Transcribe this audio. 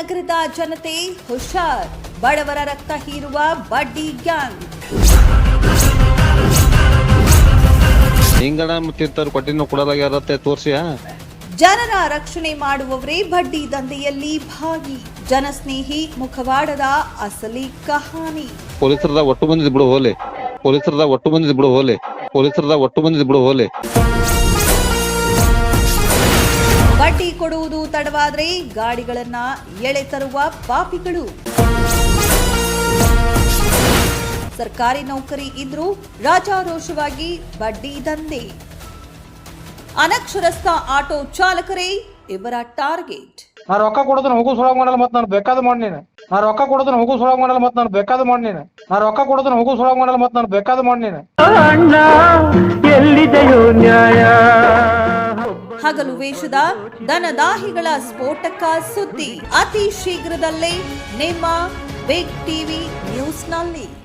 ನಗರದ ಜನತೆ ಹುಷಾರ್. ಬಡವರ ರಕ್ತ ಹೀರುವ ಬಡ್ಡಿ ಗ್ಯಾಂಗ್ ಹಿಂಗಣ ಮುತ್ತಿರ್ತಾರೆ ಕೊಟ್ಟಿನ ತೋರ್ಸಿ ಜನರ ರಕ್ಷಣೆ ಮಾಡುವವರೇ ಬಡ್ಡಿ ದಂಧೆಯಲ್ಲಿ ಭಾಗಿ. ಜನಸ್ನೇಹಿ ಮುಖವಾಡದ ಅಸಲಿ ಕಹಾನಿ. ಪೊಲೀಸರದ ಒಟ್ಟು ಬಂದಿದ್ ಬಿಡು ಹೋಲೆ. ಪೊಲೀಸರದ ಒಟ್ಟು ಬಂದಿದ್ ಬಿಡು ಹೋಲೆ. ಪೊಲೀಸರದ ಒಟ್ಟು ಬಂದಿದ್ ಬಿಡು ಹೋಲೆ. ಬಡ್ಡಿ ಕೊಡುವುದು ತಡವಾದರೆ ಗಾಡಿಗಳನ್ನ ಎಳೆ ತರುವ ಪಾಪಿಗಳು. ಸರ್ಕಾರಿ ನೌಕರಿ ಇದ್ರೂ ರಾಜಾರೋಷವಾಗಿ ಬಡ್ಡಿ ದಂಧೆ. ಅನಕ್ಷರಸ್ಥ ಆಟೋ ಚಾಲಕರೇ ಇವರ ಟಾರ್ಗೆಟ್. ನಾ ರೊಕ್ಕ ಕೊಡೋದನ್ನ ಹೋಗು ಸೊಳಗ್ ಮಾಡಲ್ಲ ಮತ್ತೆ ನಾನು ಬೇಕಾದ ಮಾಡಿ ನಾನು. ನಾ ರೊಕ್ಕ ಕೊಡೋದನ್ನ ಹೋಗು ಸೊಳಗ್ ಮಾಡಲ್ಲ ಮತ್ತೆ ನಾನು ಬೇಕಾದ ಮಾಡಿ ನಾನು. ನಾ ರೊಕ್ಕ ಕೊಡೋದನ್ನ ಹೋಗು ಸೊಳಗ್ ಮಾಡಲ್ಲ ಮತ್ತೆ ನಾನು ಬೇಕಾದ ಮಾಡಿ ನೀನು. ಅಣ್ಣ ಎಲ್ಲಿದೆಯೋ ನ್ಯಾಯ? ಹಗಲು ವೇಷದ ದನದಾಹಿಗಳ ಸ್ಫೋಟಕ ಸುದ್ದಿ. ಅತಿ ಶೀಘ್ರದಲ್ಲೇ ನಿಮ್ಮ ಬಿಗ್ ಟಿವಿ ನ್ಯೂಸ್ನಲ್ಲಿ